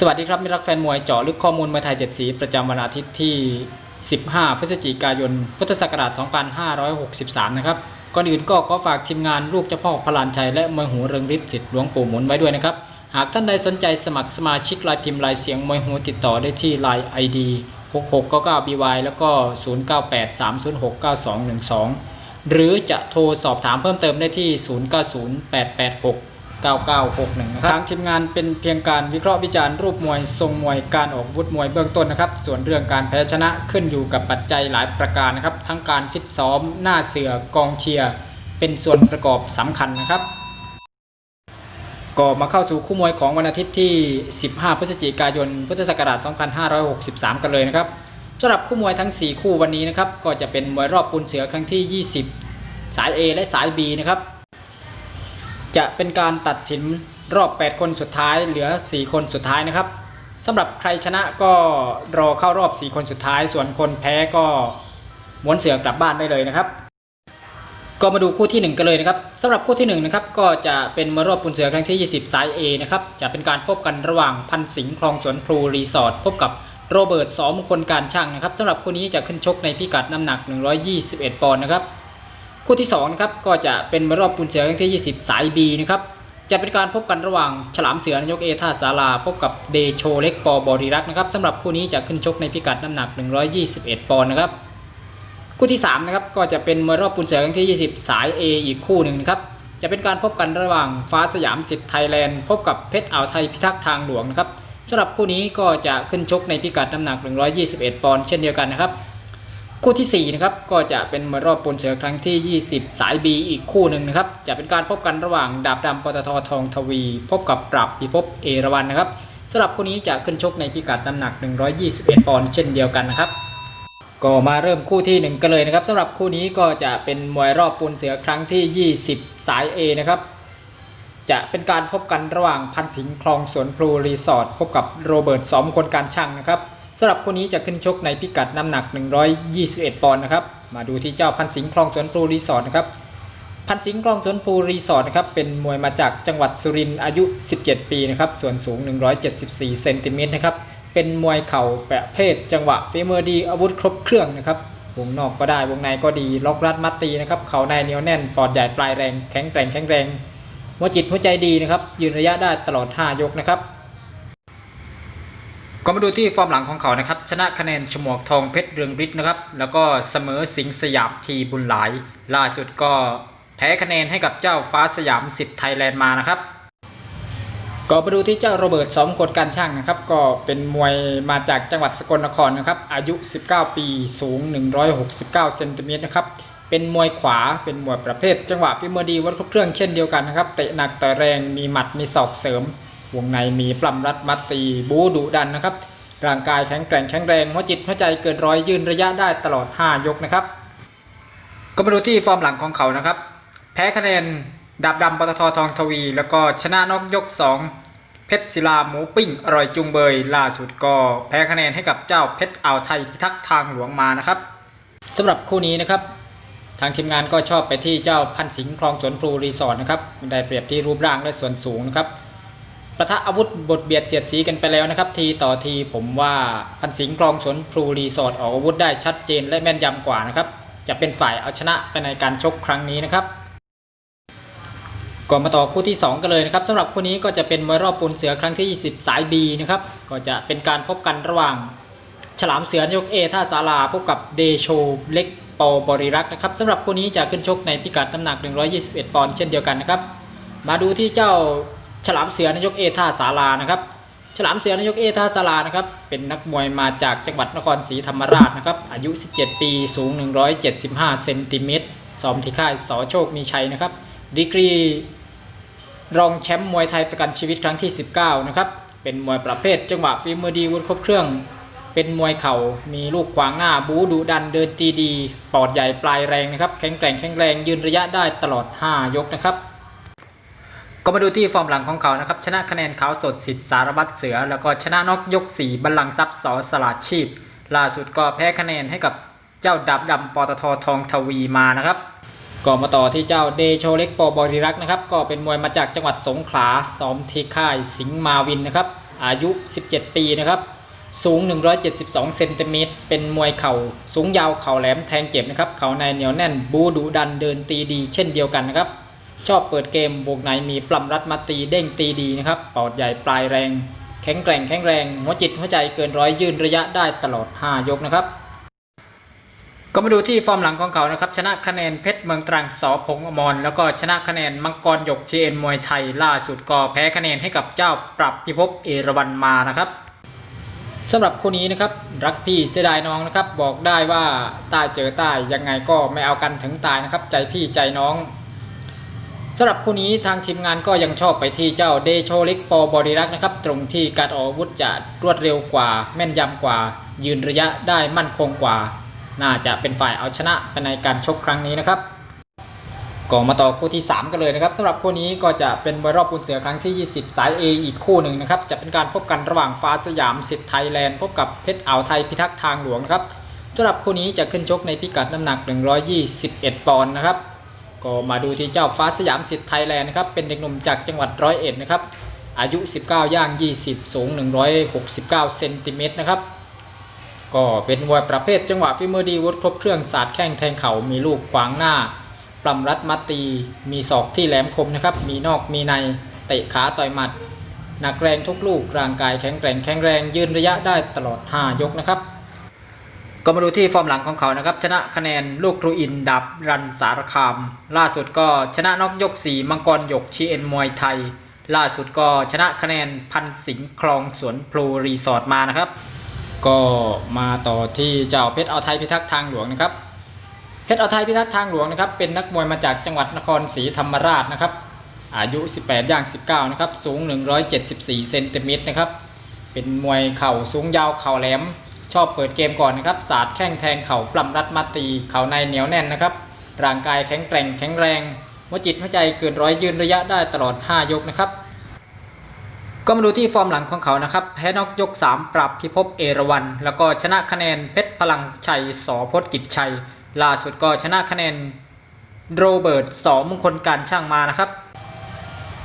สวัสดีครับมิรักแฟนมวยเจาะลึกข้อมูลมวยไทย7สีประจำวันอาทิตย์ที่ 15 พฤศจิกายน พุทธศักราช 2563 นะครับ ก่อนอื่นก็ขอฝากทีมงานลูกเจ้าพ่อพลานชัยและมวยหูเริงฤทธิ์สิทธิ์หลวงปู่หมุนไว้ด้วยนะครับ หากท่านใดสนใจสมัครสมาชิกลายพิมพ์ลายเสียงมวยหูติดต่อได้ที่ Line ID 6699BY แล้วก็ 0983069212 หรือจะโทรสอบถามเพิ่มเติมได้ที่ 090886 9961นะครับทางทีมงานเป็นเพียงการวิเคราะห์วิจารณ์รูปมวยทรงมวยการออกอาวุธมวยเบื้องต้นนะครับ ส่วนเรื่องการแพ้ชนะขึ้นอยู่กับปัจจัยหลายประการนะครับ ทั้งการฟิตซ้อมหน้าเสือกองเชียร์เป็นส่วนประกอบสำคัญนะครับ ก็มาเข้าสู่คู่มวยของวันอาทิตย์ที่ 15 พฤศจิกายน พุทธศักราช 2563 กันเลยนะครับสำหรับคู่มวยทั้ง 4 คู่วันนี้นะครับ ก็จะเป็นมวยรอบปูนเสือครั้งที่ 20 สาย A และสาย B นะครับ จะเป็นการตัดสินรอบ 8 คนสุดท้ายเหลือ 4 คนสุดท้ายนะครับสำหรับใครชนะก็รอเข้ารอบ 4 คนสุดท้าย ส่วนคนแพ้ก็ม้วนเสือกลับบ้านได้เลยนะครับ ก็มาดูคู่ที่ 1 กันเลยนะครับสำหรับคู่ที่1นะครับก็จะเป็นมวยรอบปูนเสือครั้งที่ 20 สาย A นะครับจะเป็นการพบกันระหว่างพันสิงห์คลองสวนพลูรีสอร์ทพบกับโรเบิร์ตสอมงคลการช่างนะครับสำหรับคู่นี้จะขึ้นชกในพิกัดน้ำหนัก 121 ปอนด์นะครับ คู่ที่2นะครับก็จะเป็นมวยรอบปูนเสือครั้งที่ 20 สาย B นะครับจะเป็นการพบกันระหว่างฉลามเสือนายกเอท่าสาราพบกับเดโชเล็กปอบริรักษ์นะครับสำหรับคู่นี้จะขึ้นชกในพิกัดน้ำหนัก 121 ปอนด์นะครับคู่ที่3นะครับก็จะเป็นมวยรอบปูนเสือครั้งที่ 20 สาย A อีกคู่หนึ่งนะครับจะเป็นการพบกันระหว่างฟ้าสยามสิทธิ์ไทยแลนด์พบกับเพชรอ่าวไทยพิทักษ์ทางหลวงนะครับสำหรับคู่นี้ก็จะขึ้นชกในพิกัดน้ำหนัก 121 ปอนด์เช่นเดียวกันนะครับ คู่ที่ 4 นะครับ ก็จะเป็นมวยรอบปนเสือครั้งที่ 20 สาย B อีกคู่หนึ่งนะครับ จะเป็นการพบกันระหว่างดาบดำปตททองทวี พบกับปรับพิภพเอราวันนะครับสำหรับคู่นี้จะขึ้นชกในพิกัดน้ำหนัก 121 ปอนด์เช่นเดียวกันนะครับ ก็มาเริ่มคู่ที่ 1 กันเลยนะครับสำหรับคู่นี้ก็จะเป็นมวยรอบปนเสือครั้งที่ 20 สาย A นะครับ จะเป็นการพบกันระหว่างพันสิงห์คลองสวนพลูรีสอร์ทพบกับโรเบิร์ตสอมคนการช่างนะครับ สำหรับคู่นี้จะขึ้นชกในพิกัดน้ำหนัก 121 ปอนด์นะครับ มาดูที่เจ้าพันสิงห์คลองสวนพลูรีสอร์ทนะครับพันสิงห์คลองสวนพลูรีสอร์ทนะครับเป็นมวยมาจากจังหวัดสุรินทร์อายุ 17 ปีนะครับส่วนสูง 174 เซนติเมตรนะครับเป็นมวยเข่าประเภทจังหวะฝีมือดีอาวุธครบเครื่องนะครับวงนอกก็ได้วงในก็ดีล็อกรัดมัดตีนะครับเข่าในเหนียวแน่นปอดใหญ่ปลายแรงแข็งแกร่งแข็งแรงหัวจิตหัวใจดีนะครับยืนระยะได้ตลอด 5 ยกนะครับ ก็มาดูที่ฟอร์มหลังของเขานะครับ ชนะคะแนนฉมวกทองเพชรเรืองฤทธิ์นะครับ แล้วก็เสมอสิงสยามทีบุญหลาย ล่าสุดก็แพ้คะแนนให้กับเจ้าฟ้าสยามสิทธิ์ไทยแลนด์มานะครับ ก็มาดูที่เจ้าโรเบิร์ตสมกดการช่างนะครับ ก็เป็นมวยมาจากจังหวัดสกลนครนะครับ อายุ 19 ปีสูง 169เซนติเมตรนะครับเป็นมวยขวา เป็นมวยประเภท จังหวะฝีมือดีวัดครบเครื่องเช่นเดียวกันนะครับ เตะหนักแต่แรง มีหมัด มีศอกเสริม วงในมีปล้ำรัดมัดตีบูดุดันนะครับ ร่างกายแข็งแกร่งแข็งแรงหัวจิตหัวใจเกินร้อยยืนระยะได้ตลอด 5 ยกนะครับ ก็มาดูที่ฟอร์มหลังของเขานะครับ แพ้คะแนนดาบดำปตททองทวี แล้วก็ชนะนอกยก 2 เพชรศิลาหมูปิ้งอร่อยจุงเบย ล่าสุดก็แพ้คะแนนให้กับเจ้าเพชรอ่าวไทยพิทักษ์ทางหลวงมานะครับสำหรับคู่นี้นะครับทางทีมงานก็ชอบไปที่เจ้าพันสิงห์คลองสวนพลูรีสอร์ทนะครับได้เปรียบที่รูปร่างและส่วนสูงนะครับ ประทะอาวุธบทเบียดเสียดสีกันไปแล้วนะครับ ทีต่อทีผมว่าพันสิงห์คลองสนพลูรีสอร์ทออกอาวุธได้ชัดเจนและแม่นยำกว่านะครับ จะเป็นฝ่ายเอาชนะไปในการชกครั้งนี้นะครับก่อนมาต่อคู่ที่ 2 กันเลยนะครับสำหรับคู่นี้ก็จะเป็นมวยรอบปูนเสือครั้งที่ 20 สาย B นะครับก็จะเป็นการพบกันระหว่าง ฉลามเสือยกเอท่าสาราพบกับเดโชเล็กปอบริรักษ์นะครับสำหรับคู่นี้จะขึ้นชกในพิกัดน้ำหนัก 121 ปอนด์เช่นเดียวกันนะครับมาดูที่เจ้า ฉลามเสือนายกเอท่าสารานะครับ ฉลามเสือนายกเอท่าสารานะครับเป็นนักมวยมาจากจังหวัดนครศรีธรรมราชนะครับอายุ 17 ปีสูง 175เซนติเมตรซ้อมที่ค่ายสอโชคมีชัยนะครับดีกรีรองแชมป์มวยไทยประกันชีวิตครั้งที่ 19 นะครับ เป็นมวยประเภท จังหวะฝีมือดีวุฒิครบเครื่อง เป็นมวยเข่า มีลูกขวางหน้า บูดุดัน เดินตีดี ปอดใหญ่ปลายแรงนะครับ แข็งแกร่งแข็งแรง ยืนระยะได้ตลอด 5 ยกนะครับ ก็มาดูที่ฟอร์มหลังของเขานะครับ ชนะคะแนนขาวสดสิทธิสารวัตรเสือ แล้วก็ชนะนอกยก4บัลลังก์ทรัพย์สอสลาดชีพ ล่าสุดก็แพ้คะแนนให้กับเจ้าดับดำปตททองทวีมานะครับก็มาต่อที่เจ้าเดโชเล็กปอบริรักนะครับ ก็เป็นมวยมาจากจังหวัดสงขลาซ้อมที่ค่ายสิงห์มาวินนะครับ อายุ 17 ปีนะครับ สูง 172 เซนติเมตร เป็นมวยเข่าสูงยาวเข่าแหลมแทงเจ็บนะครับ เข่าในเหนียวแน่น บูดุดันเดินตีดีเช่นเดียวกันนะครับ ชอบเปิดเกมวงในมีปล้ำรัดมาตีเด้งตีดีนะครับปอดใหญ่ปลายแรง แข็งแกร่งแข็งแรง หัวจิตหัวใจเกินร้อยยืนระยะได้ตลอด 5 ยกนะครับ ก็มาดูที่ฟอร์มหลังของเขานะครับ ชนะคะแนนเพชรเมืองตรังสอพงอมรแล้วก็ชนะคะแนนมังกรหยกทีเอ็นมวยไทยล่าสุดก็แพ้คะแนนให้กับเจ้าปรับพิภพเอราวันมานะครับสำหรับคู่นี้นะครับรักพี่เสียดายน้องนะครับ บอกได้ว่าใต้เจอใต้ยังไงก็ไม่เอากันถึงตายนะครับ ใจพี่ใจน้อง สำหรับคู่นี้ทางทีมงานก็ยังชอบไปที่เจ้าเดโชเล็กปอบริรักษ์นะครับ ตรงที่การออกวุธจะรวดเร็วกว่า แม่นยำกว่า ยืนระยะได้มั่นคงกว่า น่าจะเป็นฝ่ายเอาชนะไปในการชกครั้งนี้นะครับก็มาต่อคู่ที่ 3 กันเลยนะครับสำหรับคู่นี้ก็จะเป็นมวยรอบปูนเสือครั้งที่ 20 สาย A อีกคู่หนึ่งนะครับ จะเป็นการพบกันระหว่างฟ้าสยามสิทธิ์ไทยแลนด์พบกับเพชรอ่าวไทยพิทักษ์ทางหลวงนะครับสำหรับคู่นี้จะขึ้นชกในพิกัดน้ำหนัก 121 ปอนด์นะครับ ก็มาดูที่เจ้าฟ้าสยามสิทธิ์ไทยแลนด์นะครับเป็นเด็กหนุ่มจากจังหวัดร้อยเอ็ดนะครับอายุ 19 ย่าง 20 สูง 169 เซนติเมตรนะครับ ก็เป็นมวยประเภทจังหวะฝีมือดีวุฒิครบเครื่องสาดแข้งแทงเข่ามีลูกขวางหน้าปล้ำรัดมัดตี มีศอกที่แหลมคมนะครับ มีนอกมีในเตะขาต่อยหมัด หนักแรงทุกลูกร่างกายแข็งแกร่งแข็งแรงยืนระยะได้ตลอด 5 ยกนะครับ ก็มาดูที่ฟอร์มหลังของเขานะครับ ชนะคะแนนลูกครูอินดับรันสารคาม ล่าสุดก็ชนะนอกยก4มังกรหยกชีเอ็นมวยไทย ล่าสุดก็ชนะคะแนนพันสิงคลองสวนพลูรีสอร์ทมานะครับ ก็มาต่อที่เจ้าเพชรเอาไทยพิทักษ์ทางหลวงนะครับเพชรเอาไทยพิทักษ์ทางหลวงนะครับเป็นนักมวยมาจากจังหวัดนครศรีธรรมราชนะครับ อายุ 18 ย่าง 19 นะครับ สูง 174 เซนติเมตรนะครับ เป็นมวยเข่าสูงยาวเข่าแหลม ชอบเปิดเกมก่อนนะครับสาดแข้งแทงเข่าปล้ำรัดมาตีเข่าในเหนียวแน่นนะครับร่างกายแข็งแกร่งแข็งแรงหัวจิตหัวใจเกินร้อยยืนระยะได้ตลอด 5 ยกนะครับ ก็มาดูที่ฟอร์มหลังของเขานะครับ แพ้นอกยก 3 ปรับพิภพเอราวัน แล้วก็ชนะคะแนนเพชรพลังชัยสอพจน์กิจชัย ล่าสุดก็ชนะคะแนนโรเบิร์ตสอมงคลการช่างมานะครับ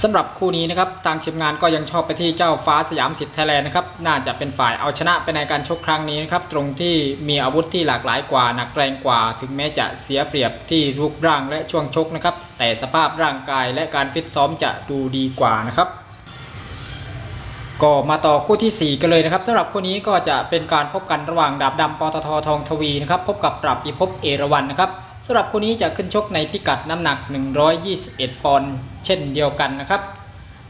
สำหรับคู่นี้นะครับทางทีมงานก็ยังชอบไปที่เจ้าฟ้าสยามสิทธิ์ไทยแลนด์นะครับน่าจะเป็นฝ่ายเอาชนะไปในการชกครั้งนี้นะครับตรงที่มีอาวุธที่หลากหลายกว่าหนักแรงกว่า ถึงแม้จะเสียเปรียบที่รูปร่างและช่วงชกนะครับแต่สภาพร่างกายและการฟิตซ้อมจะดูดีกว่านะครับก็มาต่อคู่ทีสี่4 กันเลยนะครับสำหรับคู่นี้ก็จะเป็นการพบกันระหว่างดาบดำปตททองทวีนะครับพบกับปรับพิภพเอราวันนะครับ สำหรับคู่นี้จะขึ้นชกในพิกัดน้ำหนัก 121 ปอนด์เช่นเดียวกันนะครับ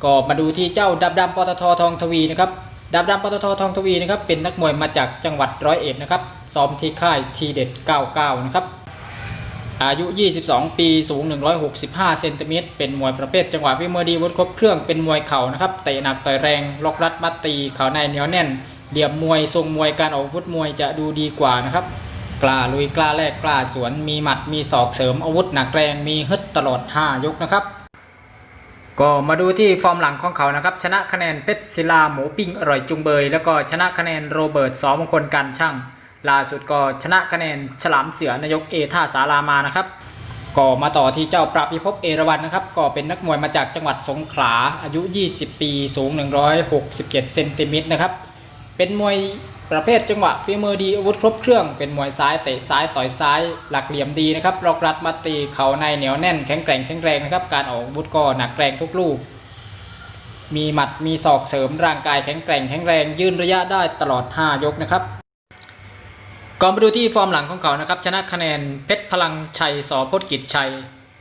ก็มาดูที่เจ้าดาบดำปตททองทวีนะครับดาบดำปตททองทวีนะครับเป็นนักมวยมาจากจังหวัดร้อยเอ็ดนะครับซ้อมที่ค่ายทีเด็ด 99 นะครับ อายุ 22 ปีสูง 165 เซนติเมตรเป็นมวยประเภทจังหวะฝีมือดีวุฒิครบเครื่องเป็นมวยเข่านะครับเตะหนักต่อยแรงล็อกรัดมัดตีเข่าในเหนียวแน่นเหลี่ยมมวยทรงมวยการออกวุธมวยจะดูดีกว่านะครับ กล้าลุยกล้าแลกกล้าสวนมีหมัดมีศอกเสริมอาวุธหนักแรงมีฮึดตลอด 5 ยกนะครับ ก็มาดูที่ฟอร์มหลังของเขานะครับ ชนะคะแนนเพชรศิลาหมูปิ้งอร่อยจุงเบย แล้วก็ชนะคะแนนโรเบิร์ตสอมงคลการช่างล่าสุดก็ชนะคะแนนฉลามเสือนายกเอท่าสารามานะครับก็มาต่อที่เจ้าปรับพิภพเอราวันนะครับ ก็เป็นนักมวยมาจากจังหวัดสงขลาอายุ 20 ปี สูง 167 เซนติเมตรนะครับ เป็นมวย ประเภทจังหวะฝีมือดีอาวุธครบเครื่องเป็นมวยซ้ายเตะซ้ายต่อยซ้าย หลักเหลี่ยมดีนะครับรอกรัดมัดตีเข่าในเหนียวแน่นแข็งแกร่งแข็งแรงนะครับการออกอาวุธก็หนักแรงทุกลูก มีหมัดมีศอกเสริมร่างกายแข็งแกร่งแข็งแรงยืนระยะได้ตลอด 5 ยกนะครับก่อนไปดูที่ฟอร์มหลังของเขานะครับชนะคะแนนเพชรพลังชัยสอพจน์กิจชัย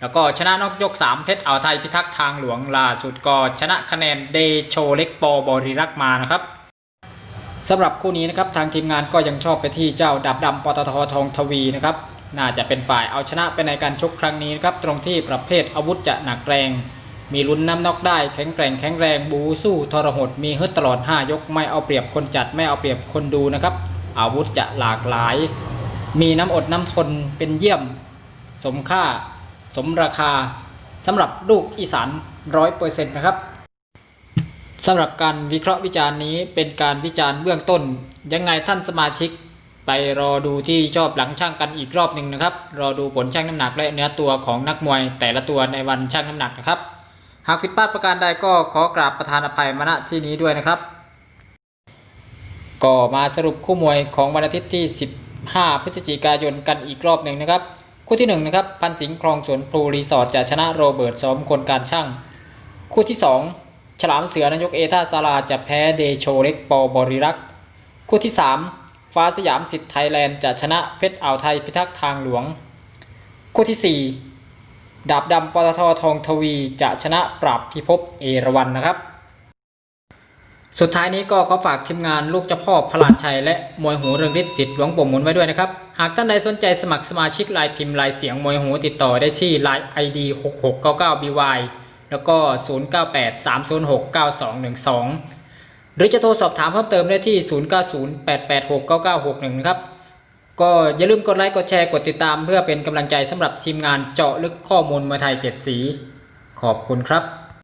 แล้วก็ชนะนอกยก 3 เพชรอ่าวไทยพิทักษ์ทางหลวงล่าสุดก็ชนะคะแนนเดโชเล็กปอบริรักษ์มานะครับ สำหรับคู่นี้นะครับทางทีมงานก็ยังชอบไปที่เจ้าดับดำปตททองทวีนะครับน่าจะเป็นฝ่ายเอาชนะไปในการชกครั้งนี้นะครับตรงที่ประเภทอาวุธจะหนักแรง มีลุ้นน้ำนอกได้แข็งแกร่งแข็งแรงบูสู้ทรหดมีฮึดตลอด 5 ยกไม่เอาเปรียบคนจัดไม่เอาเปรียบคนดูนะครับ อาวุธจะหลากหลาย มีน้ำอดน้ำทนเป็นเยี่ยม สมค่า สมราคาสำหรับลูกอีสานร้อยเปอร์เซ็นต์นะครับ สำหรับการวิเคราะห์วิจารณ์นี้เป็นการวิจารณ์เบื้องต้น ยังไงท่านสมาชิก ไปรอดูที่ชอบหลังช่างกันอีกรอบหนึ่งนะครับ รอดูผลช่างน้ำหนักและเนื้อตัวของนักมวยแต่ละตัวในวันช่างน้ำหนักนะครับ หากผิดพลาดประการใดก็ขอกราบประธานอภัยมาณที่นี้ด้วยนะครับ ก็มาสรุปคู่มวยของวันอาทิตย์ที่ 15 พฤศจิกายนกันอีกรอบหนึ่งนะครับ คู่ที่1นนะครับพันสิงห์คลองสวนพลูรีสอร์ทจะชนะโรเบิร์ตสมคนการช่าง คู่ที่ 2 ฉลามเสือนายกเอท่าซาลาจะแพ้เดโชเล็กปอบริรักษ์คู่ที่ 3 ฟ้าสยามสิทธิ์ไทยแลนด์จะชนะเพชรอ่าวไทยพิทักษ์ทางหลวง คู่ที่ 4 ดาบดำปตททองทวีจะชนะปราบพิภพเอราวันนะครับ สุดท้ายนี้ก็ขอฝากทีมงานลูกเจ้าพ่อพลานชัยและมวยหูเรืองฤทธิ์สิทธิ์หลวงปู่หมุนไว้ด้วยนะครับ หากท่านใดสนใจสมัครสมาชิกลน์พิมพ์ลายเสียงมวยหูติดต่อได้ที่ไลน์ ID 6699BY แล้วก็ 0983069212 หรือจะโทรสอบถามเพิ่มเติมได้ที่ 0908869961 นะครับ ก็อย่าลืมกดไลค์กดแชร์กดติดตามเพื่อเป็นกำลังใจสำหรับทีมงานเจาะลึกข้อมูลมวยไทย 7 สี ขอบคุณครับ